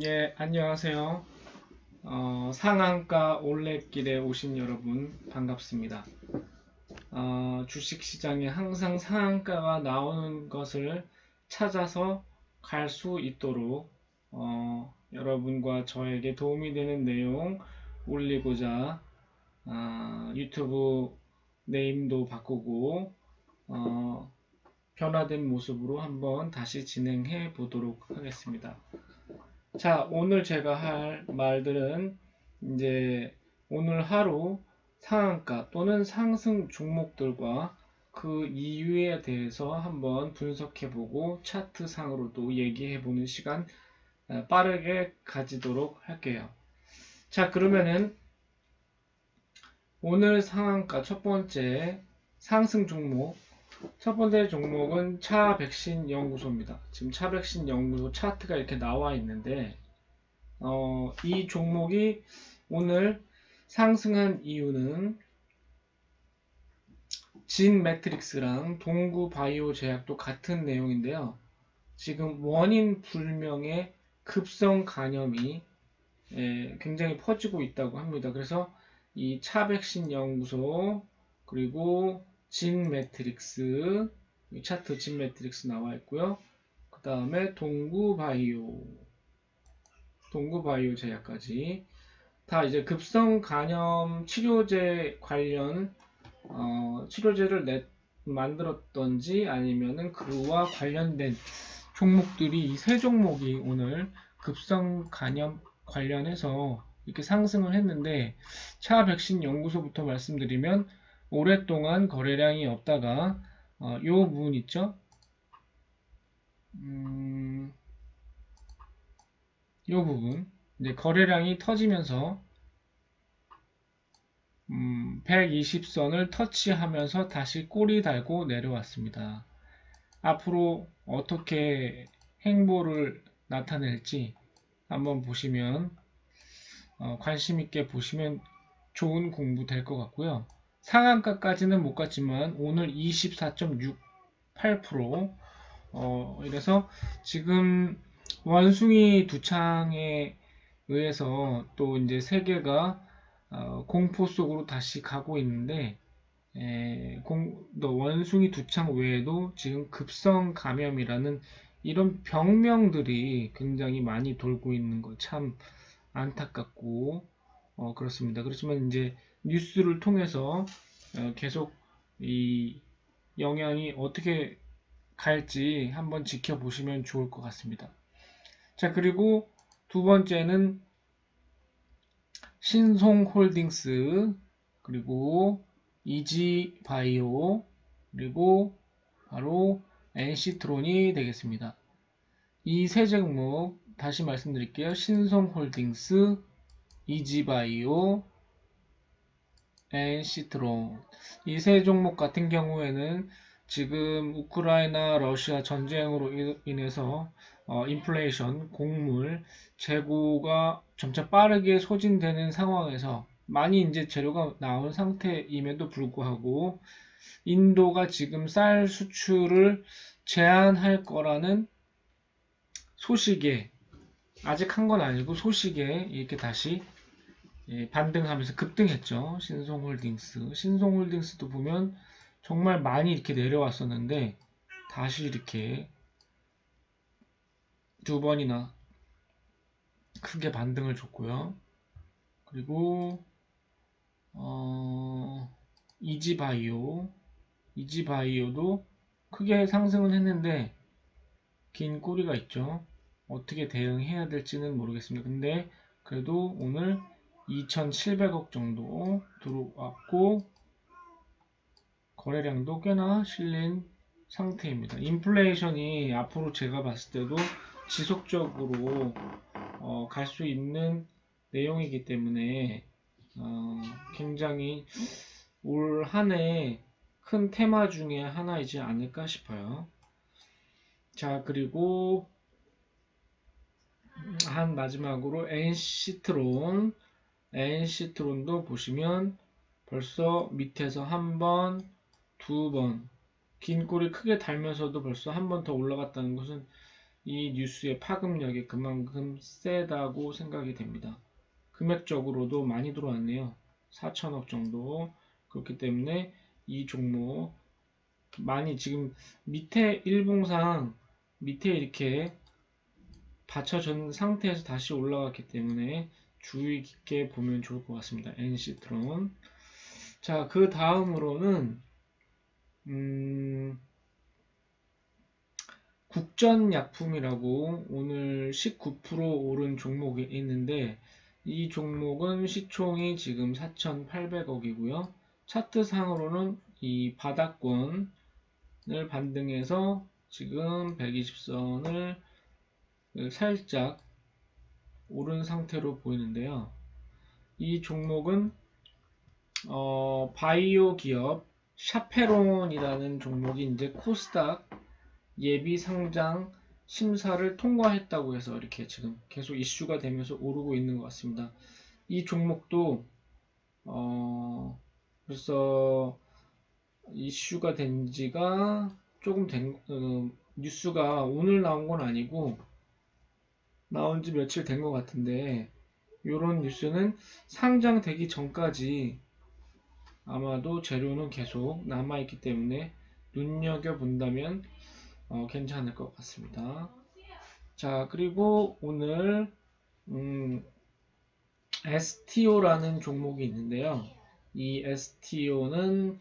예, 안녕하세요. 어, 상한가 올레길에 오신 여러분 반갑습니다. 어, 주식시장에 항상 상한가가 나오는 것을 찾아서 갈 수 있도록 어, 여러분과 저에게 도움이 되는 내용 올리고자 아, 유튜브 네임도 바꾸고 어, 변화된 모습으로 한번 다시 진행해 보도록 하겠습니다. 자, 오늘 제가 할 말들은 이제 오늘 하루 상한가 또는 상승 종목들과 그 이유에 대해서 한번 분석해 보고 차트 상으로도 얘기해 보는 시간 어, 빠르게 가지도록 할게요. 자, 그러면은 오늘 상한가 첫 번째 상승 종목 첫 번째 종목은 차 백신 연구소입니다. 지금 차 백신 연구소 차트가 이렇게 나와 있는데 어, 이 종목이 오늘 상승한 이유는 진 매트릭스랑 동구 바이오 제약도 같은 내용인데요. 지금 원인 불명의 급성 간염이 예, 굉장히 퍼지고 있다고 합니다. 그래서 이 차 백신 연구소 그리고 진 매트릭스 차트 진 매트릭스 나와 있고요. 그 다음에 동구 바이오 동구 바이오 제약까지 다 이제 급성 간염 치료제 관련 어, 치료제를 내, 만들었던지 아니면은 그와 관련된 종목들이 이 세 종목이 오늘 급성 간염 관련해서 이렇게 상승을 했는데 차 백신 연구소부터 말씀드리면 오랫동안 거래량이 없다가 어, 요 부분 있죠? 음, 요 부분 이제 거래량이 터지면서 음, 120선을 터치하면서 다시 꼬리 달고 내려왔습니다. 앞으로 어떻게 행보를 나타낼지 한번 보시면 어, 관심 있게 보시면 좋은 공부 될 것 같고요. 상한가까지는 못 갔지만 오늘 24.68% 어, 이래서 지금 원숭이 두 창에 의해서 또 이제 세계가 어, 공포 속으로 다시 가고 있는데 에, 공, 또 원숭이 두 창 외에도 지금 급성 감염이라는 이런 병명들이 굉장히 많이 돌고 있는 거 참 안타깝고 어, 그렇습니다. 그렇지만 이제 뉴스를 통해서 어, 계속 이 영향이 어떻게 갈지 한번 지켜보시면 좋을 것 같습니다. 자, 그리고 두 번째는 신송홀딩스, 그리고 이지바이오, 그리고 바로 NC트론이 되겠습니다. 이 세 종목 다시 말씀드릴게요. 신송홀딩스, 이지바이오, NC트론. 이 세 종목 같은 경우에는 지금 우크라이나 러시아 전쟁으로 인해서 어, 인플레이션, 곡물, 재고가 점차 빠르게 소진되는 상황에서 많이 이제 재료가 나온 상태임에도 불구하고 인도가 지금 쌀 수출을 제한할 거라는 소식에 아직 한 건 아니고 소식에 이렇게 다시 예, 반등하면서 급등했죠. 신송홀딩스. 신송홀딩스도 보면 정말 많이 이렇게 내려왔었는데 다시 이렇게 두 번이나 크게 반등을 줬고요. 그리고 어, 이지바이오 이지바이오도 크게 상승은 했는데 긴 꼬리가 있죠. 어떻게 대응해야 될지는 모르겠습니다. 근데 그래도 오늘 2,700억 정도 들어왔고 거래량도 꽤나 실린 상태입니다. 인플레이션이 앞으로 제가 봤을 때도 지속적으로 어, 갈 수 있는 내용이기 때문에 어, 굉장히 올 한 해 큰 테마 중에 하나이지 않을까 싶어요. 자 그리고 한 마지막으로 엔시트론 엔시트론도 보시면 벌써 밑에서 한 번, 두 번, 긴 꼬리 크게 달면서도 벌써 한 번 더 올라갔다는 것은 이 뉴스의 파급력이 그만큼 세다고 생각이 됩니다. 금액적으로도 많이 들어왔네요. 4천억 정도. 그렇기 때문에 이 종목 많이 지금 밑에 일봉상 밑에 이렇게 받쳐진 상태에서 다시 올라갔기 때문에 주의 깊게 보면 좋을 것 같습니다. NC트론. 자, 그 다음으로는 음, 국전약품이라고 오늘 19% 오른 종목이 있는데 이 종목은 시총이 지금 4,800억이고요. 차트상으로는 이 바닥권을 반등해서 지금 120선을 살짝 오른 상태로 보이는데요. 이 종목은 어, 바이오 기업 샤페론이라는 종목이 이제 코스닥 예비 상장 심사를 통과했다고 해서 이렇게 지금 계속 이슈가 되면서 오르고 있는 것 같습니다. 이 종목도 어, 벌써 이슈가 된 지가 조금 된 어, 뉴스가 오늘 나온 건 아니고 나온 지 며칠 된 것 같은데 이런 뉴스는 상장되기 전까지 아마도 재료는 계속 남아있기 때문에 눈여겨본다면 어, 괜찮을 것 같습니다. 자, 그리고 오늘 음, STO라는 종목이 있는데요. 이 STO는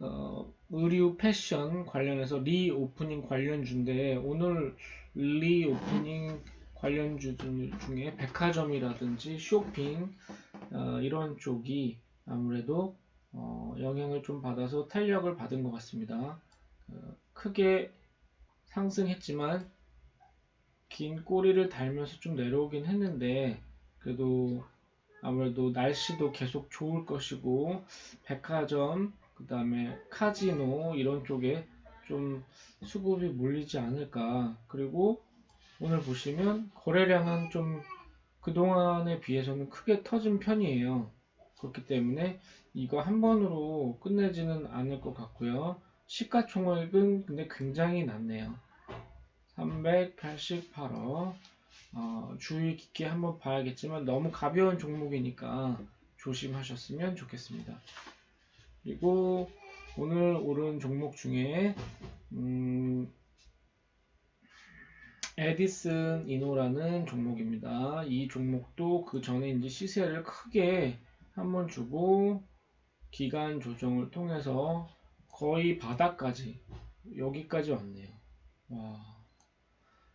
어, 의류 패션 관련해서 리오프닝 관련주인데 오늘 리오프닝 관련주 중에 백화점이라든지 쇼핑 어, 이런 쪽이 아무래도 어, 영향을 좀 받아서 탄력을 받은 것 같습니다. 어, 크게 상승했지만 긴 꼬리를 달면서 좀 내려오긴 했는데 그래도 아무래도 날씨도 계속 좋을 것이고 백화점 그 다음에 카지노 이런 쪽에 좀 수급이 몰리지 않을까 그리고 오늘 보시면 거래량은 좀 그동안에 비해서는 크게 터진 편이에요. 그렇기 때문에 이거 한 번으로 끝내지는 않을 것 같고요. 시가총액은 근데 굉장히 낮네요. 388억. 어, 주의 깊게 한번 봐야겠지만 너무 가벼운 종목이니까 조심하셨으면 좋겠습니다. 그리고 오늘 오른 종목 중에 음, 에디슨 이노라는 종목입니다. 이 종목도 그 전에 이제 시세를 크게 한번 주고 기간 조정을 통해서 거의 바닥까지 여기까지 왔네요. 와.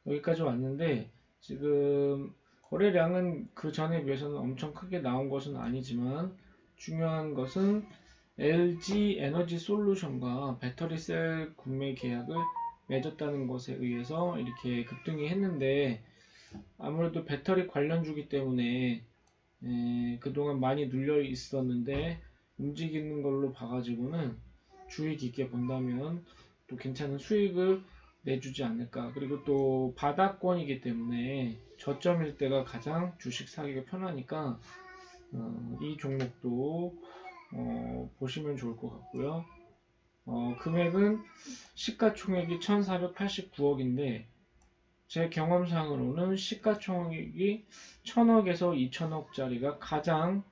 여기까지 왔는데 지금 거래량은 그 전에 비해서는 엄청 크게 나온 것은 아니지만 중요한 것은 LG 에너지 솔루션과 배터리 셀 구매 계약을 맺었다는 것에 의해서 이렇게 급등이 했는데 아무래도 배터리 관련주기 때문에 에, 그동안 많이 눌려 있었는데 움직이는 걸로 봐가지고는 주의 깊게 본다면 또 괜찮은 수익을 내주지 않을까. 그리고 또 바닥권이기 때문에 저점일 때가 가장 주식 사기가 편하니까 어, 이 종목도 어, 보시면 좋을 것 같고요. 어, 금액은 시가총액이 1489억인데 제 경험상으로는 시가총액이 1000억에서 2000억짜리가 가장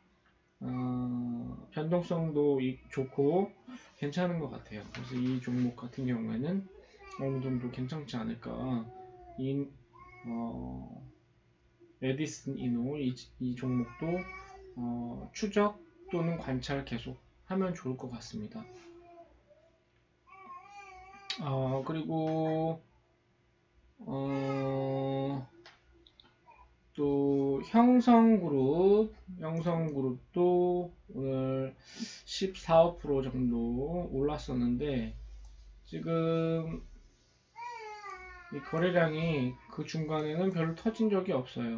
어, 변동성도 좋고 괜찮은 것 같아요. 그래서 이 종목 같은 경우에는 어느 정도 괜찮지 않을까. 이, 어, 에디슨 이노 이, 이 종목도 어, 추적 또는 관찰 계속 하면 좋을 것 같습니다. 어, 그리고 어, 또 형성그룹 형성그룹도 오늘 14% 정도 올랐었는데 지금 이 거래량이 그 중간에는 별로 터진 적이 없어요.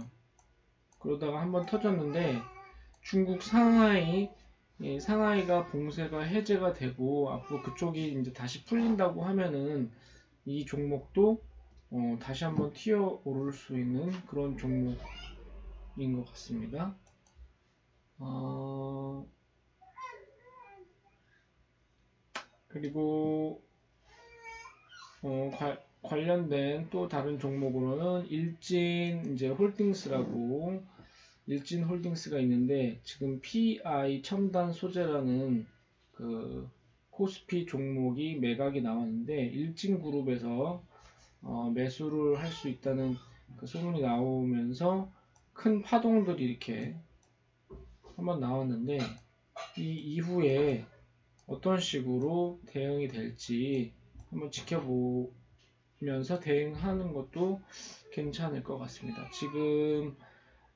그러다가 한번 터졌는데 중국 상하이 예, 상하이가 봉쇄가 해제가 되고 앞으로 그쪽이 이제 다시 풀린다고 하면은 이 종목도 어, 다시 한번 튀어 오를 수 있는 그런 종목인 것 같습니다. 어, 그리고 어, 관련된 또 다른 종목으로는 일진 이제 홀딩스라고 일진 홀딩스가 있는데 지금 PI 첨단 소재라는 그 코스피 종목이 매각이 나왔는데 일진 그룹에서 어, 매수를 할 수 있다는 그 소문이 나오면서 큰 파동들이 이렇게 한번 나왔는데 이 이후에 어떤 식으로 대응이 될지 한번 지켜보면서 대응하는 것도 괜찮을 것 같습니다. 지금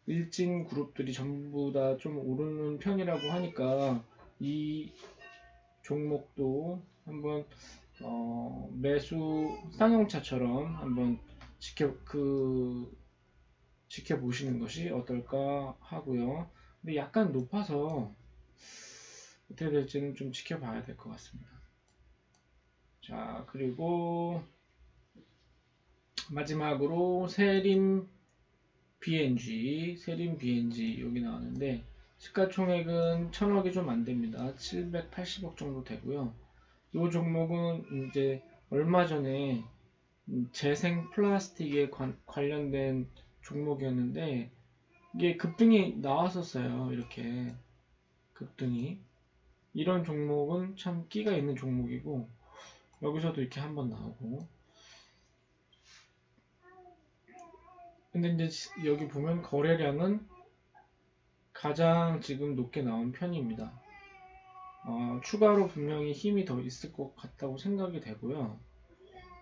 일진 그룹들이 전부 다 좀 오르는 편이라고 하니까 이 종목도 한번 어, 매수 쌍용차처럼 한번 지켜 그 지켜보시는 것이 어떨까 하고요. 근데 약간 높아서 어떻게 될지는 좀 지켜봐야 될 것 같습니다. 자, 그리고 마지막으로 세림 BNG, 세림 BNG 여기 나왔는데 시가총액은 1000억이 좀 안 됩니다. 780억 정도 되고요. 이 종목은 이제 얼마 전에 재생 플라스틱에 관, 관련된 종목이었는데 이게 급등이 나왔었어요. 이렇게 급등이 이런 종목은 참 끼가 있는 종목이고 여기서도 이렇게 한번 나오고 근데 이제 시- 여기 보면 거래량은 가장 지금 높게 나온 편입니다. 어, 추가로 분명히 힘이 더 있을 것 같다고 생각이 되고요.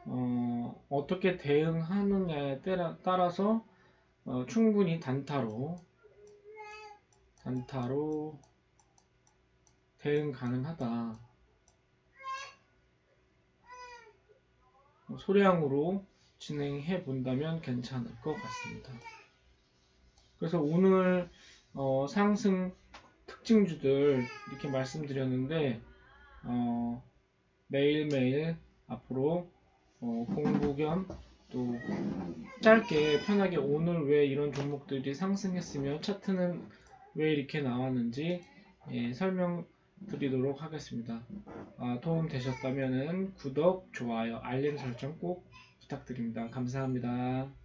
어, 어떻게 대응하느냐에 따라, 따라서 어, 충분히 단타로 단타로 대응 가능하다. 어, 소량으로 진행해 본다면 괜찮을 것 같습니다. 그래서 오늘 어, 상승 특징주들 이렇게 말씀드렸는데 어, 매일매일 앞으로 어, 공부 겸 또 짧게 편하게 오늘 왜 이런 종목들이 상승했으며 차트는 왜 이렇게 나왔는지 예, 설명드리도록 하겠습니다. 아, 도움 되셨다면 구독, 좋아요, 알림 설정 꼭 부탁드립니다. 감사합니다.